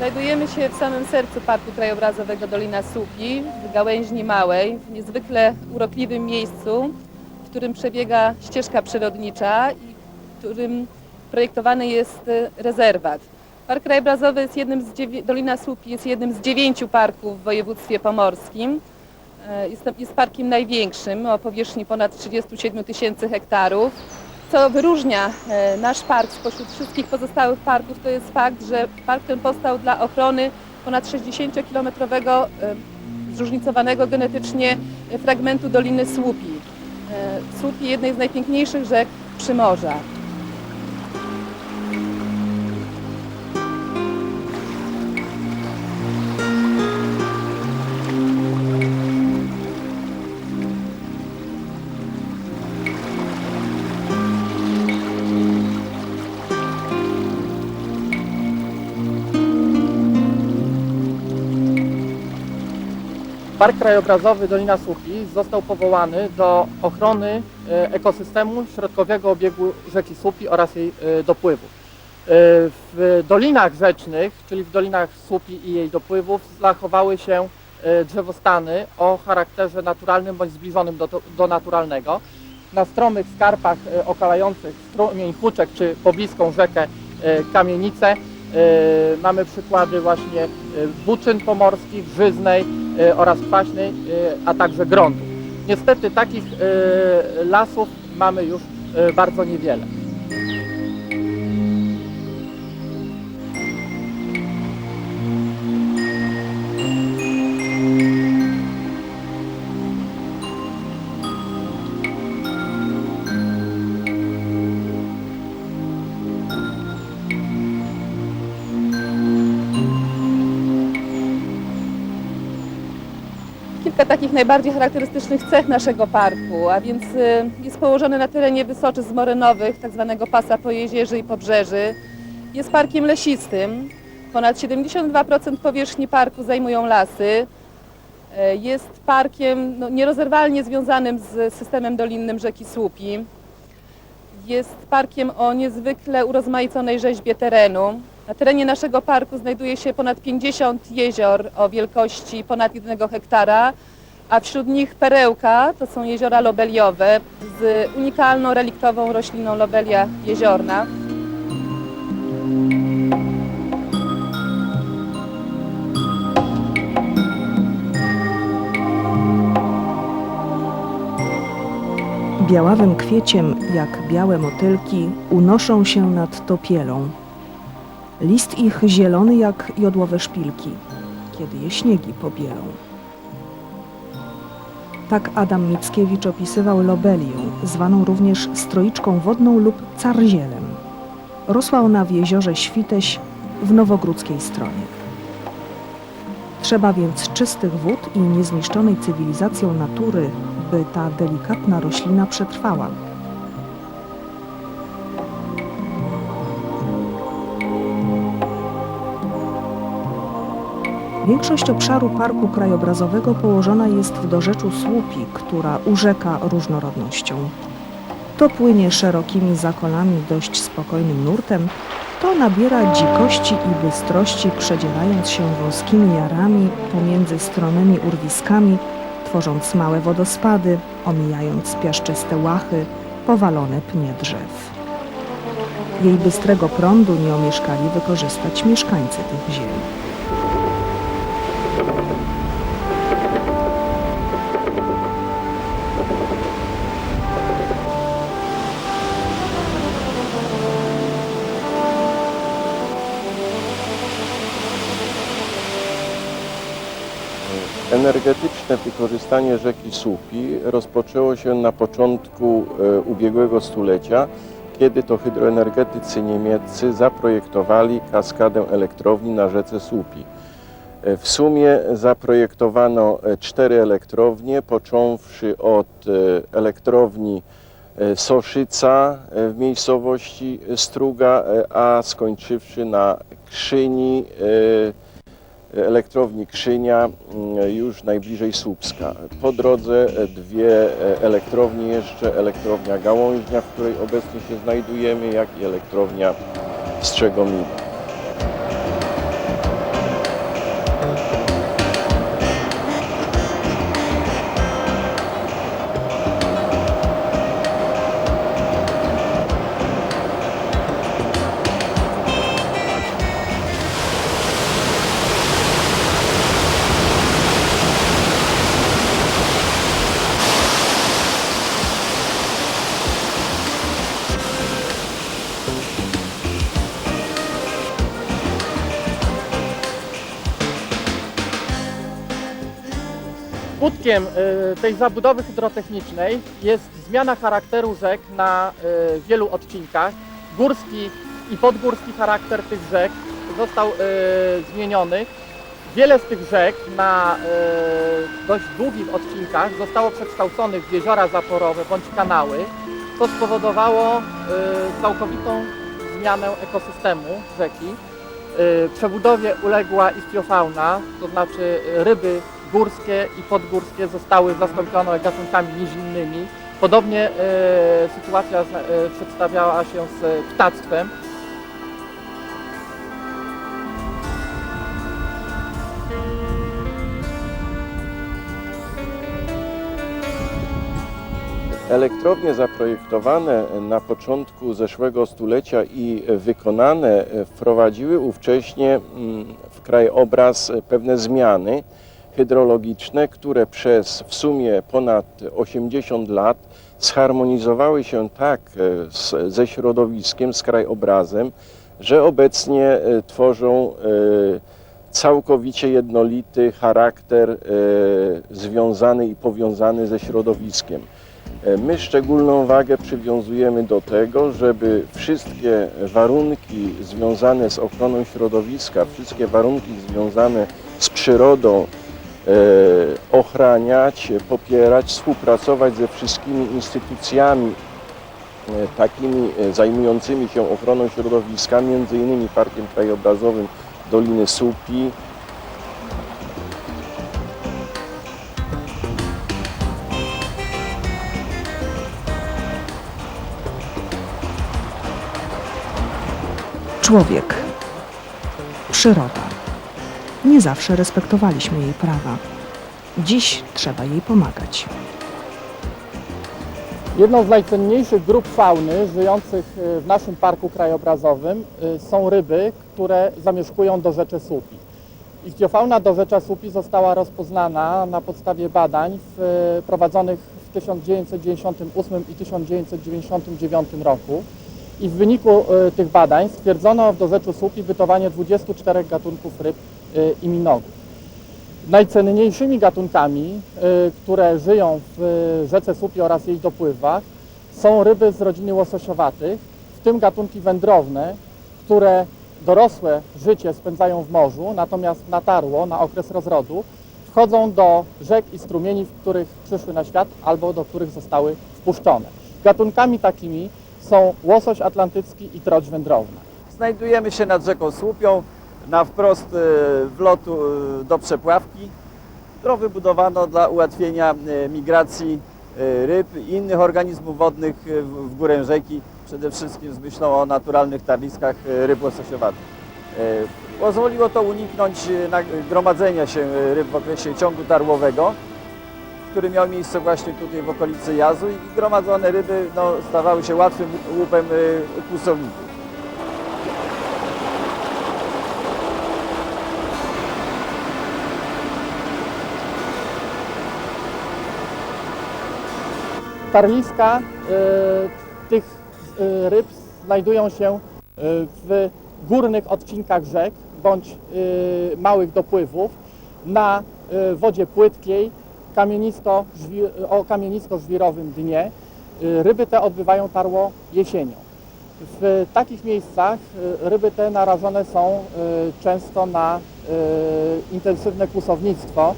Znajdujemy się w samym sercu Parku Krajobrazowego Dolina Słupi, w gałęźni małej, w niezwykle urokliwym miejscu, w którym przebiega ścieżka przyrodnicza i w którym projektowany jest e, rezerwat. Park Krajobrazowy jest jednym z Dolina Słupi jest jednym z dziewięciu parków w województwie pomorskim. E, Jest, jest parkiem największym o powierzchni ponad 37 tysięcy hektarów. Co wyróżnia e, nasz park spośród wszystkich pozostałych parków, to jest fakt, że park ten powstał dla ochrony ponad 60-kilometrowego e, zróżnicowanego genetycznie fragmentu Doliny Słupi. E, Słupi jednej z najpiękniejszych rzek Przymorza. Park Krajobrazowy Dolina Słupi został powołany do ochrony e, ekosystemu środkowego obiegu rzeki Słupi oraz jej e, dopływów. E, W dolinach rzecznych, czyli w dolinach Słupi i jej dopływów zachowały się drzewostany o charakterze naturalnym bądź zbliżonym do, do naturalnego. Na stromych skarpach okalających strumień Huczek czy pobliską rzekę Kamienice e, mamy przykłady właśnie e, buczyn pomorskich, żyznej e, oraz kwaśnej, e, a także grądów. Niestety takich e, lasów mamy już e, bardzo niewiele. Takich najbardziej charakterystycznych cech naszego parku, a więc y, jest położony na terenie wysoczysk morynowych, tak zwanego pasa pojezierzy i pobrzeży. Jest parkiem lesistym. Ponad 72% powierzchni parku zajmują lasy. E, Jest parkiem no, nierozerwalnie związanym z systemem dolinnym rzeki Słupi. Jest parkiem o niezwykle urozmaiconej rzeźbie terenu. Na terenie naszego parku znajduje się ponad 50 jezior o wielkości ponad 1 hektara, a wśród nich perełka, to są jeziora lobeliowe z unikalną reliktową rośliną lobelia jeziorna. Białawym kwieciem, jak białe motylki, unoszą się nad topielą. List ich zielony jak jodłowe szpilki, kiedy je śniegi pobielą. Tak Adam Mickiewicz opisywał lobelię, zwaną również stroiczką wodną lub carzielem. Rosła ona w jeziorze Świteś w nowogródzkiej stronie. Trzeba więc czystych wód i niezniszczonej cywilizacją natury, by ta delikatna roślina przetrwała. Większość obszaru Parku Krajobrazowego położona jest w dorzeczu Słupi, która urzeka różnorodnością. To płynie szerokimi zakolami dość spokojnym nurtem, to nabiera dzikości i bystrości, przedzierając się wąskimi jarami pomiędzy stromymi urwiskami, tworząc małe wodospady, omijając piaszczyste łachy, powalone pnie drzew. Jej bystrego prądu nie omieszkali wykorzystać mieszkańcy tych ziem. Energetyczne wykorzystanie rzeki Słupi rozpoczęło się na początku e, ubiegłego stulecia, kiedy to hydroenergetycy niemieccy zaprojektowali kaskadę elektrowni na rzece Słupi. E, W sumie zaprojektowano e, cztery elektrownie, począwszy od elektrowni Soszyca w miejscowości Struga, a skończywszy na Krzyni, elektrowni Krzynia mm, już najbliżej Słupska. Po drodze e, dwie e, elektrownie jeszcze, elektrownia Gałąźnia, w której obecnie się znajdujemy, jak i elektrownia w Skutkiem y, tej zabudowy hydrotechnicznej jest zmiana charakteru rzek na y, wielu odcinkach. Górski i podgórski charakter tych rzek został y, zmieniony. Wiele z tych rzek na dość długich odcinkach zostało przekształconych w jeziora zaporowe bądź kanały, co spowodowało całkowitą zmianę ekosystemu rzeki. Przebudowie uległa istiofauna, to znaczy ryby górskie i podgórskie zostały zastąpione gatunkami nizinnymi. Podobnie y, sytuacja y, przedstawiała się z ptactwem. Elektrownie zaprojektowane na początku zeszłego stulecia i wykonane wprowadziły ówcześnie mm, w krajobraz pewne zmiany hydrologiczne, które przez w sumie ponad 80 lat zharmonizowały się tak e, z, ze środowiskiem, z krajobrazem, że obecnie e, tworzą e, całkowicie jednolity charakter związany i powiązany ze środowiskiem. My szczególną wagę przywiązujemy do tego, żeby wszystkie warunki związane z ochroną środowiska, wszystkie warunki związane z przyrodą ochraniać, popierać, współpracować ze wszystkimi instytucjami e, takimi e, zajmującymi się ochroną środowiska, między innymi Parkiem Krajobrazowym Doliny Supi, Człowiek. Przyroda. Nie zawsze respektowaliśmy jej prawa. Dziś trzeba jej pomagać. Jedną z najcenniejszych grup fauny żyjących y, w naszym parku krajobrazowym y, są ryby, które zamieszkują dorzecze Słupi. Ichtiofauna dorzecza Słupi została rozpoznana na podstawie badań w, y, prowadzonych w 1998 i 1999 roku. I w wyniku tych badań stwierdzono w dorzeczu Słupi bytowanie 24 gatunków ryb i minogów. Najcenniejszymi gatunkami, y, które żyją w y, rzece Słupi oraz jej dopływach, są ryby z rodziny łososiowatych, w tym gatunki wędrowne, które dorosłe życie spędzają w morzu, natomiast na tarło, na okres rozrodu, wchodzą do rzek i strumieni, w których przyszły na świat albo do których zostały wpuszczone. Gatunkami takimi są łosoś atlantycki i troć wędrowna. Znajdujemy się nad rzeką Słupią, na wprost e, wlotu e, do przepławki, którą wybudowano dla ułatwienia e, migracji ryb i innych organizmów wodnych w górę rzeki, przede wszystkim z myślą o naturalnych tarliskach ryb łososiowatych. Pozwoliło to uniknąć gromadzenia się ryb w okresie ciągu tarłowego, który miał miejsce właśnie tutaj w okolicy Jazu i gromadzone ryby no, stawały się łatwym łupem kłusowników. Tarliska y, tych y, ryb znajdują się y, w górnych odcinkach rzek bądź małych dopływów na wodzie płytkiej kamienisto, o kamienisto-żwirowym dnie. Ryby te odbywają tarło jesienią. W takich miejscach ryby te narażone są często na intensywne kłusownictwo,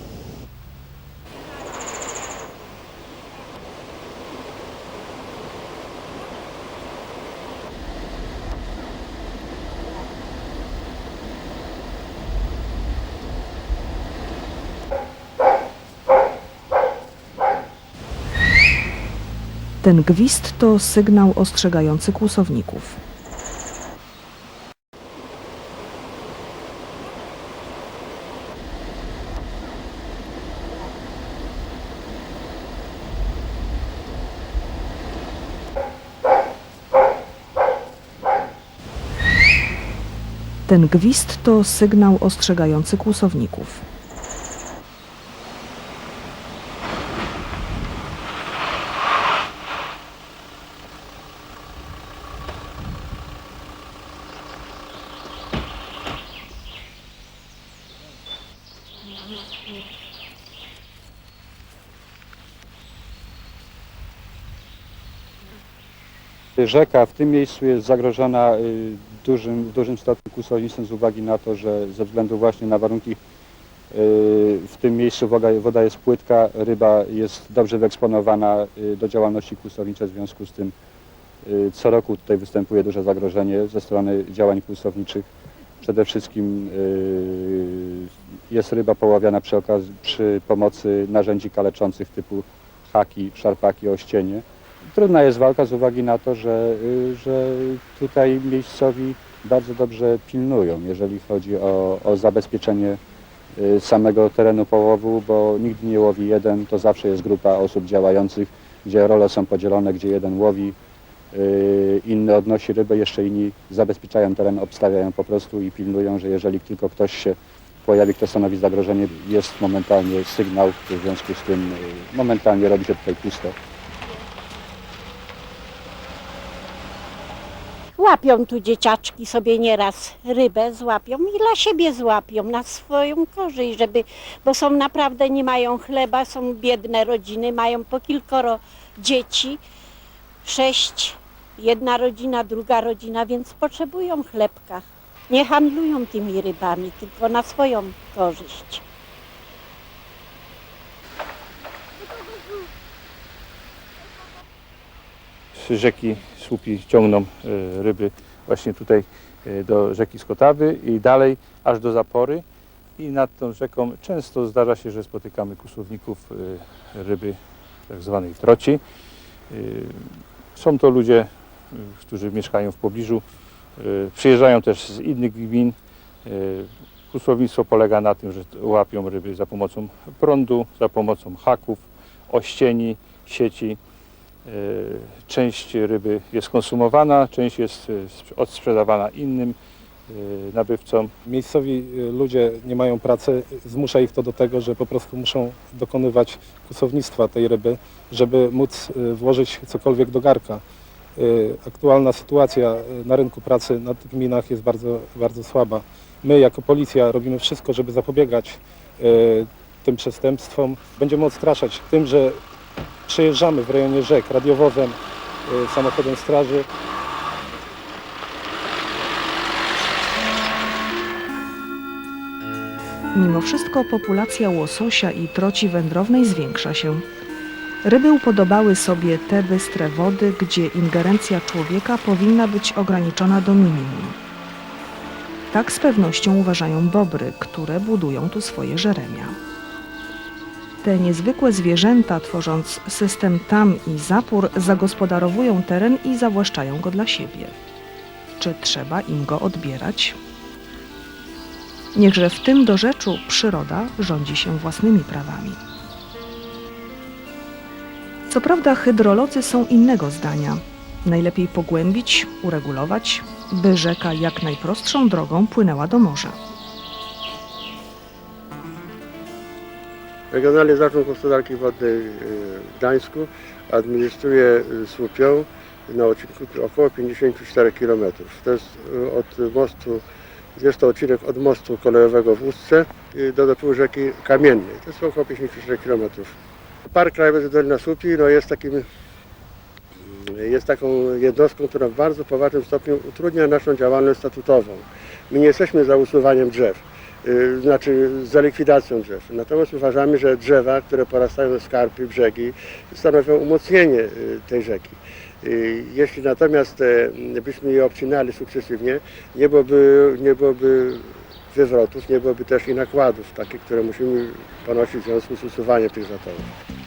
Ten gwizd to sygnał ostrzegający kłusowników. Ten gwizd to sygnał ostrzegający kłusowników. Mhm. Rzeka w tym miejscu jest zagrożona y, dużym, w dużym stopniu solnictwem z uwagi na to, że ze względu właśnie na warunki y, w tym miejscu woda, woda jest płytka, ryba jest dobrze wyeksponowana y, do działalności kłusowniczej, w związku z tym co roku tutaj występuje duże zagrożenie ze strony działań kłusowniczych. Przede wszystkim y, jest ryba poławiana przy, okazji, przy pomocy narzędzi kaleczących typu haki, szarpaki, ościenie. Trudna jest walka z uwagi na to, że, y, że tutaj miejscowi bardzo dobrze pilnują, jeżeli chodzi o, o zabezpieczenie y, samego terenu połowu, bo nigdy nie łowi jeden, to zawsze jest grupa osób działających, gdzie role są podzielone, gdzie jeden łowi, inny odnosi rybę, jeszcze inni zabezpieczają teren, obstawiają po prostu i pilnują, że jeżeli tylko ktoś się pojawi, kto stanowi zagrożenie, jest momentalnie sygnał, w związku z tym y, momentalnie robi się tutaj pusto. Łapią tu dzieciaczki sobie nieraz rybę, złapią i dla siebie złapią na swoją korzyść, żeby, bo są naprawdę, nie mają chleba, są biedne rodziny, mają po kilkoro dzieci, sześć, jedna rodzina, druga rodzina, więc potrzebują chlebka. Nie handlują tymi rybami, tylko na swoją korzyść. z rzeki Słupi ciągną e, ryby właśnie tutaj e, do rzeki Skotawy i dalej aż do Zapory. I nad tą rzeką często zdarza się, że spotykamy kusowników e, ryby tak zwanej troci. Są to ludzie, którzy mieszkają w pobliżu. E, Przyjeżdżają też z innych gmin. E, Kusownictwo polega na tym, że łapią ryby za pomocą prądu, za pomocą haków, ościeni, sieci. E, Część ryby jest konsumowana, część jest sprz- odsprzedawana innym nabywcom. Miejscowi ludzie nie mają pracy, zmusza ich to do tego, że po prostu muszą dokonywać kusownictwa tej ryby, żeby móc włożyć cokolwiek do garka. Y, Aktualna sytuacja y, na rynku pracy na tych gminach jest bardzo, bardzo słaba. My jako policja robimy wszystko, żeby zapobiegać y, tym przestępstwom. Będziemy odstraszać tym, że przejeżdżamy w rejonie rzek radiowozem, samochodem straży, Mimo wszystko populacja łososia i troci wędrownej zwiększa się. Ryby upodobały sobie te bystre wody, gdzie ingerencja człowieka powinna być ograniczona do minimum. Tak z pewnością uważają bobry, które budują tu swoje żeremia. Te niezwykłe zwierzęta, tworząc system tam i zapór, zagospodarowują teren i zawłaszczają go dla siebie. Czy trzeba im go odbierać? Niechże w tym dorzeczu przyroda rządzi się własnymi prawami. Co prawda hydrolodzy są innego zdania. Najlepiej pogłębić, uregulować, by rzeka jak najprostszą drogą płynęła do morza. Regionalny Zarząd Gospodarki Wodnej y, w Gdańsku administruje y, Słupią na odcinku około 54 km. To jest y, od mostu, jest to odcinek od mostu kolejowego w Ustce do dopływu rzeki Kamiennej. To jest około 54 km. Park Krajobrazowy Dolina Słupi no jest takim jest taką jednostką, która w bardzo poważnym stopniu utrudnia naszą działalność statutową. My nie jesteśmy za usuwaniem drzew y, znaczy za likwidacją drzew. Natomiast uważamy, że drzewa, które porastają skarpy, brzegi, stanowią umocnienie y, tej rzeki. Y, Jeśli natomiast e, byśmy je obcinali sukcesywnie, nie byłoby, nie byłoby wywrotów, nie byłoby też i nakładów takich, które musimy ponosić w związku z usuwaniem tych zatorów.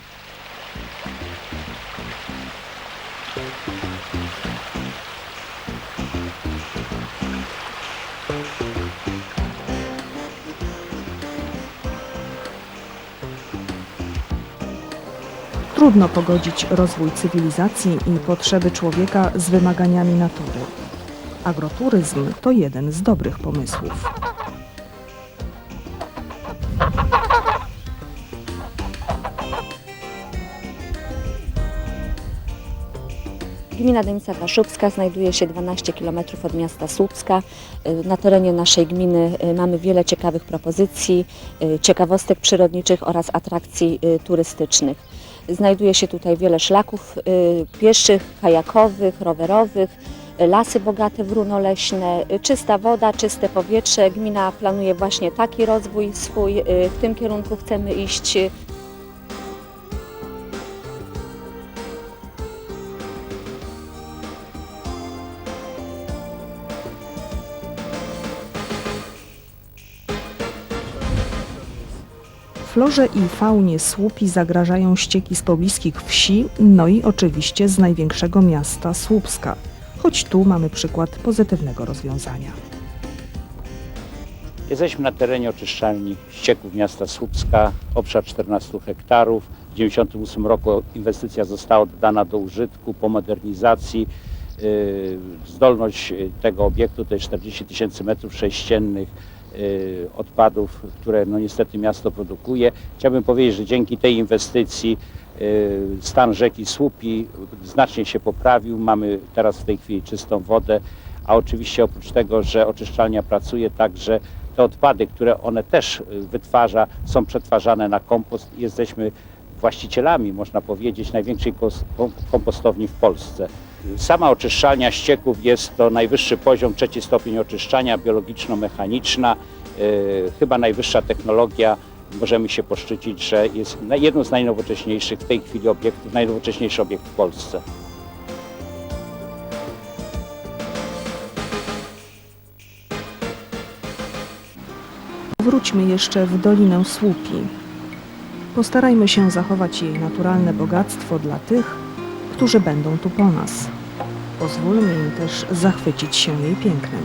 Trudno pogodzić rozwój cywilizacji i potrzeby człowieka z wymaganiami natury. Agroturyzm to jeden z dobrych pomysłów. Gmina Dębica Kaszubska znajduje się 12 km od miasta Słupska. Y, Na terenie naszej gminy y, mamy wiele ciekawych propozycji, y, ciekawostek przyrodniczych oraz atrakcji turystycznych. Znajduje się tutaj wiele szlaków y, pieszych, kajakowych, rowerowych, y, lasy bogate w runo leśne, y, czysta woda, czyste powietrze. Gmina planuje właśnie taki rozwój swój, w tym kierunku chcemy iść. Florze i faunie słupi zagrażają ścieki z pobliskich wsi, no i oczywiście z największego miasta Słupska. Choć tu mamy przykład pozytywnego rozwiązania. Jesteśmy na terenie oczyszczalni ścieków miasta Słupska, obszar 14 hektarów. W 1998 roku inwestycja została oddana do użytku po modernizacji. Yy, Zdolność tego obiektu to jest 40 tysięcy metrów sześciennych odpadów, które no niestety miasto produkuje. Chciałbym powiedzieć, że dzięki tej inwestycji yy, stan rzeki Słupi znacznie się poprawił. Mamy teraz w tej chwili czystą wodę, a oczywiście oprócz tego, że oczyszczalnia pracuje także te odpady, które one też y, wytwarza, są przetwarzane na kompost. Jesteśmy właścicielami, można powiedzieć, największej kompostowni w Polsce. Sama oczyszczalnia ścieków jest to najwyższy poziom, trzeci stopień oczyszczania biologiczno-mechaniczna, y, chyba najwyższa technologia. Możemy się poszczycić, że jest jedną z najnowocześniejszych w tej chwili obiektów, najnowocześniejszy obiekt w Polsce. Wróćmy jeszcze w Dolinę Słupi. Postarajmy się zachować jej naturalne bogactwo dla tych, którzy będą tu po nas. Pozwólmy im też zachwycić się jej pięknem.